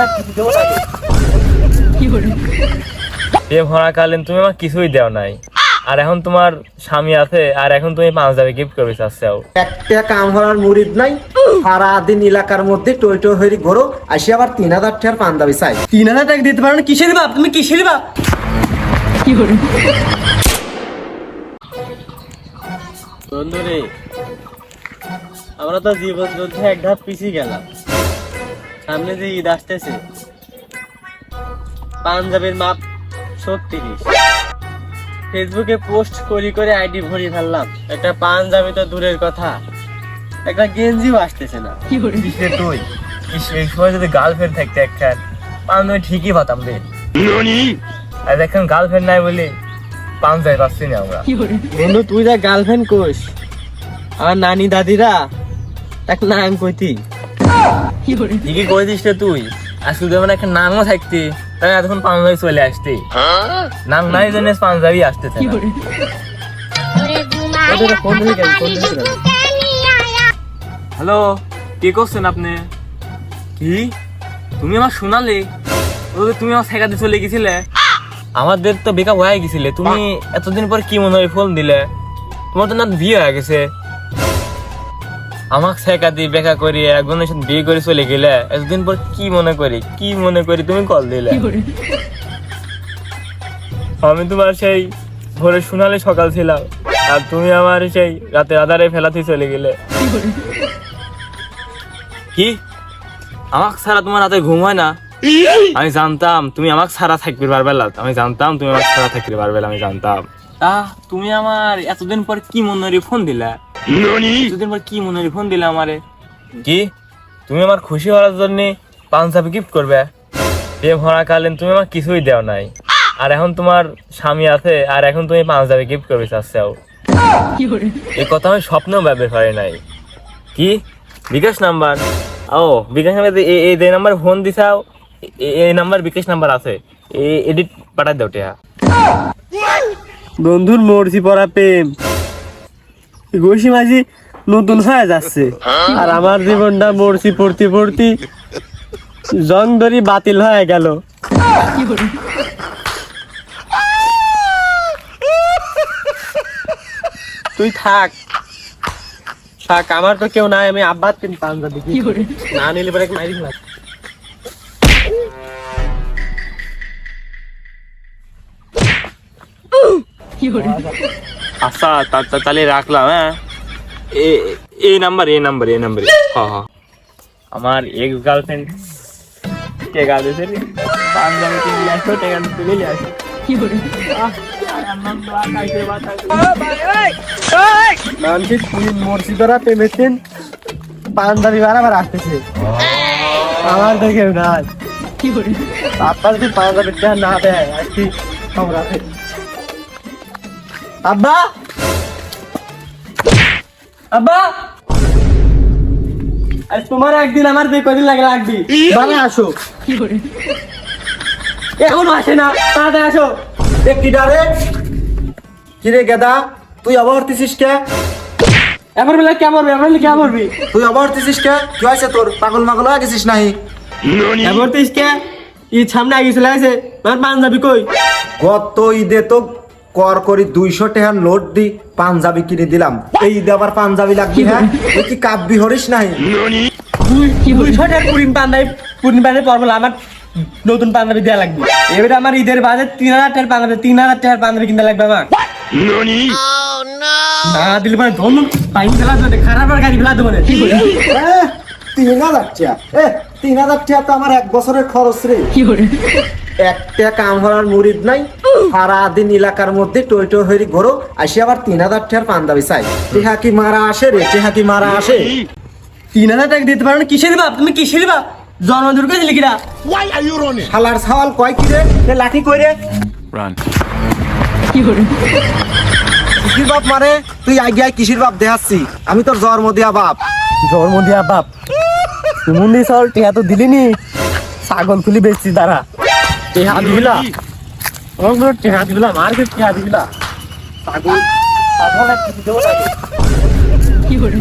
বিয়ে ভরাকালীন তুমি আমার কিছুই দেও নাই। আর এখন তোমার স্বামী আছে আর এখন তুমি পাঞ্জাবি গিফট করবে চাচ্ছাও। একটা কাম হওয়ার মুরিদ নাই সারাদিন এলাকার মধ্যে টই টই হয়ে ঘোরো আসি আবার তিন হাজার টাকার পাঞ্জাবি চাই। তিন হাজার টাকা দিতে পারো না? কিসের বাপ? তুমি কিসের বাপ? বন্ধুরে আমরা তো জীবন যুদ্ধে এক ধাপ পিছিয়ে গেলাম। সামনে যে ঈদ আসতেছে পাঞ্জাবের মাপ ছত্রিশ। ফেসবুকে পোস্ট করি করে আইডি ভরি ফেললাম। একটা পাঞ্জাবি তো দূরের কথা। একটা গেঞ্জিও আসতেছে না। কিসে তুই এই সময় যদি গার্লফ্রেন্ড থাকতে একখান পাঞ্জাবি ঠিকই পাতাম রে আর এখন গার্লফ্রেন্ড নাই বলে পাঞ্জাবি পাচ্ছি না আমরা। বন্ধু তুই যা গার্লফ্রেন্ড কোস আমার নানি দাদিরা এক নাম কইতি। ঠিকই করেছিস রে তুই। আর শুধু আমার একটা নামও থাকতে তাই এতক্ষণ পাঞ্জাবি চলে আসতে। নাম নাই জেনে পাঞ্জাবি গেল হ্যালো কে করছেন আপনি? কি? তুমি আমার শোনালে তুমি আমার শেখাতে চলে গেছিলে? আমাদের তো বেকার হয়ে গেছিলে। তুমি এতদিন পর কি মনে হয় ফোন দিলে? তোমার তো না বিয়ে হয়ে গেছে। আমাকে শেখাতে বেকা করি একজনের সাথে বিয়ে করে চলে গেলে এতদিন পর কি মনে করি কি মনে করি তুমি কল দিলে। আমি তোমার সেই ভোরে শোনালে সকাল ছিলাম আর তুমি আমার সেই রাতে আধারে ফেলাতে চলে গেলে। কি আমাকে ছাড়া তোমার রাতে ঘুম হয় না? আমি জানতাম তুমি আমাকে ছাড়া থাকতে পারবে না আমি জানতাম তুমি আমাকে ছাড়া থাকতে পারবে না আমি জানতাম। তা তুমি আমার এতদিন পর কি মনে ফোন দিলা? এতদিন পর কি মনে হয়? ফোন দিলা আমারে। কি? তুমি আমার খুশি হওয়ার জন্য পাঞ্জাবি গিফট করবে? বিয়ে ভরাকালীন তুমি আমার কিছুই দেও নাই। আর এখন তোমার স্বামী আছে আর এখন তুমি পাঞ্জাবি গিফট করবে চাচ্ছাও। এই কথা আমি স্বপ্নেও ভাবতে পারি নাই। কি? বিকাশ নাম্বার? ও বিকাশ নাম্বার এই এই যে নাম্বার ফোন দিছাও এই নাম্বার বিকাশ নাম্বার আছে। এডিট পাঠাই দাও টিয়া। বন্ধুর মরছি পড়া প্রেম। ঘষি মাঝি নতুন হয়ে যাচ্ছে। আর আমার জীবনটা মরছি, পড়তে পড়তে জং ধরি বাতিল হয়ে গেল। তুই থাক। থাক, আমার তো কেউ নাই, আমি আব্বার তিন পাঞ্জাবি কি না নিলে পরে মারি ফেলা আচ্ছা তা- তা- তাহলে রাখলাম হ্যাঁ? এ- এই নাম্বার এই নাম্বার এই নাম্বার। হ্যাঁ হ্যাঁ আমার এক্স গার্লফ্রেন্ড টেকা দিয়েছে পাঞ্জাবি নিয়ে আসো টেকা তুলে নিয়ে আসো মানুষের তুই মরছি তোরা পেমেছেন পাঞ্জাবি বারাবার আসতেছে। আমার দেখে না আব্বা যদি পাঞ্জাবি টাকা না দেয় আছে? আব্বা! আব্বা! আজ তোমার একদিন আমার যে কদিন লাগে লাগবি? বাবা আসো। এখনও আসে না তাড়াতাড়ি আসো। এ কি ডারে? কিরে গেদা তুই আবার উঠতেছিস কে? এবার বেলা কেমন হবে এবার কেমন হবে তুই আবার উঠতেছিস কে? কি হয়েছে তোর? পাগল মাগল হয়ে গেছিস নাহি? এবার তো ইসকে ঈদ সামনে আগে চলে আসে আমার পাঞ্জাবি কই? গত ঈদে তো কর করি দুইশো টাকার নোট দি পাঞ্জাবি কিনে দিলাম। এই ঈদে আবার পাঞ্জাবি লাগবে হ্যাঁ? তুই কি কাব্যি হরিস নাহি দুইশো টাকার পুরিন পাঞ্জাবি পুরিন পাঞ্জাবি পরবো না, আমার নতুন পাঞ্জাবি দেওয়া লাগবে। এবারে আমার ঈদের বাজে তিন হাজার টাকার পাঞ্জাবি তিন হাজার টাকার পাঞ্জাবি কিনতে লাগবে আমার। না দিলে মানে ধন্য পাইন ফেলা দেবে খারাপ আর গাড়ি ফেলা দেবে এ, তিন হাজার টাকা এ তিন হাজার টাকা তো আমার এক বছরের খরচ রে। একটা কাম হওয়ার মুরিদ নাই সারাদিন এলাকার মধ্যে টই টই হয়ে ঘোরো আসি আবার তিন হাজার টাকার পাঞ্জাবি চাই। টেহা কি মারা আসে রে টেহা কি মারা আসে? তিন হাজার টাকা দিতে পারো না কিসের বাপ? তুমি কিসের বাপ? জন্ম করেছিলি শালার ছাওয়াল কয় কি রে লাঠি কই রে কিসির বাপ মারে? তুই আগে আয় কিসির বাপ দেখাচ্ছি? আমি তোর জন্ম দিয়া বাপ। জন্ম দিয়া বাপ? তুমি নি চল টিয়া তো দিলিনি। ছাগল খুলি বেচছি তারা টিহা দিবিলা ওগুলো টিহা দিবিলা মার্কেট টিহা দিবিলা পাগল পাগল কি নাকি?